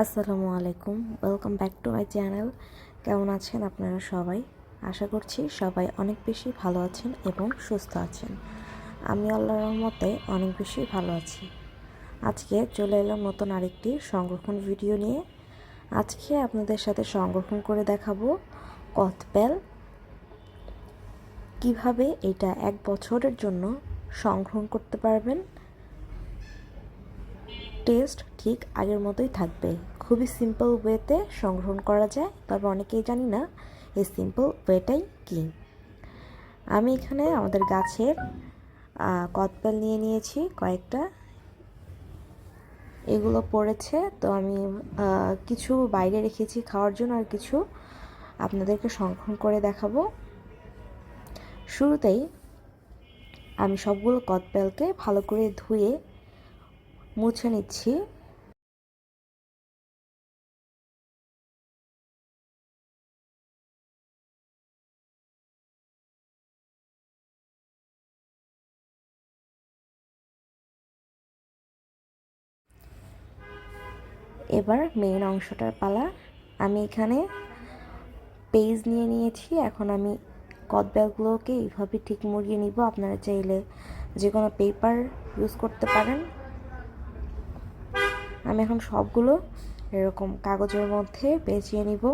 আসসালামু আলাইকুম। Welcome back to my channel কেমন আছেন আপনারা সবাই? আশা করছি সবাই অনেক বেশি ভালো আছেন এবং সুস্থ আছেন। আমি আল্লাহর রহমতে অনেক বেশি ভালো আছি। আজকে চলে এলাম নতুন আরেকটি সংরক্ষণ ভিডিও নিয়ে। আজকে আপনাদের সাথে সংরক্ষণ করে দেখাবো কথবেল কীভাবে এটা এক বছরের জন্য সংরক্ষণ করতে পারবেন? টেস্ট ঠিক আগের মতোই থাকবে। খুবই সিম্পল ওয়েতে সংগ্রহণ করা যায়, তবে অনেকেই জানি না এই সিম্পল ওয়েটাই কী। আমি এখানে আমাদের গাছের কদবেল নিয়ে নিয়েছি কয়েকটা। এগুলো পড়েছে, তো আমি কিছু বাইরে রেখেছি খাওয়ার জন্য আর কিছু আপনাদেরকে সংরক্ষণ করে দেখাবো। শুরুতেই আমি সবগুলো কদবেলকে ভালো করে ধুয়ে মুছে নিচ্ছি। এবার মেন অংশটার পালা। আমি এখানে পেজ নিয়ে নিয়েছি। এখন আমি কদবেলগুলোকে এইভাবে ঠিক মুড়িয়ে নিব। আপনারা চাইলে যে কোনো পেপার ইউজ করতে পারেন। আমি এখন সবগুলো এরকম কাগজের মধ্যে পেঁচিয়ে নিব।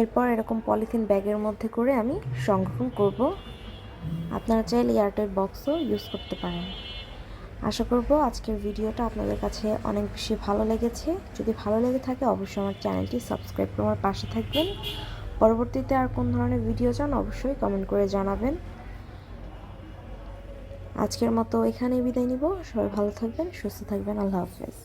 এরপর এরকম পলিথিন ব্যাগের মধ্যে করে আমি সংরক্ষণ করব। আপনারা চাইলে এয়ারটেল বক্সও ইউজ করতে পারেন। আশা করব আজকের ভিডিওটা আপনাদের কাছে অনেক বেশি ভালো লেগেছে। যদি ভালো লেগে থাকে অবশ্যই আমার চ্যানেলটি সাবস্ক্রাইব করে আমার পাশে থাকবেন। পরবর্তীতে আর কোন ধরনের ভিডিও চান অবশ্যই কমেন্ট করে জানাবেন। আজকের মতো এখানেই বিদায় নিব। সবাই ভালো থাকবেন সুস্থ থাকবেন। আল্লাহ হাফেজ।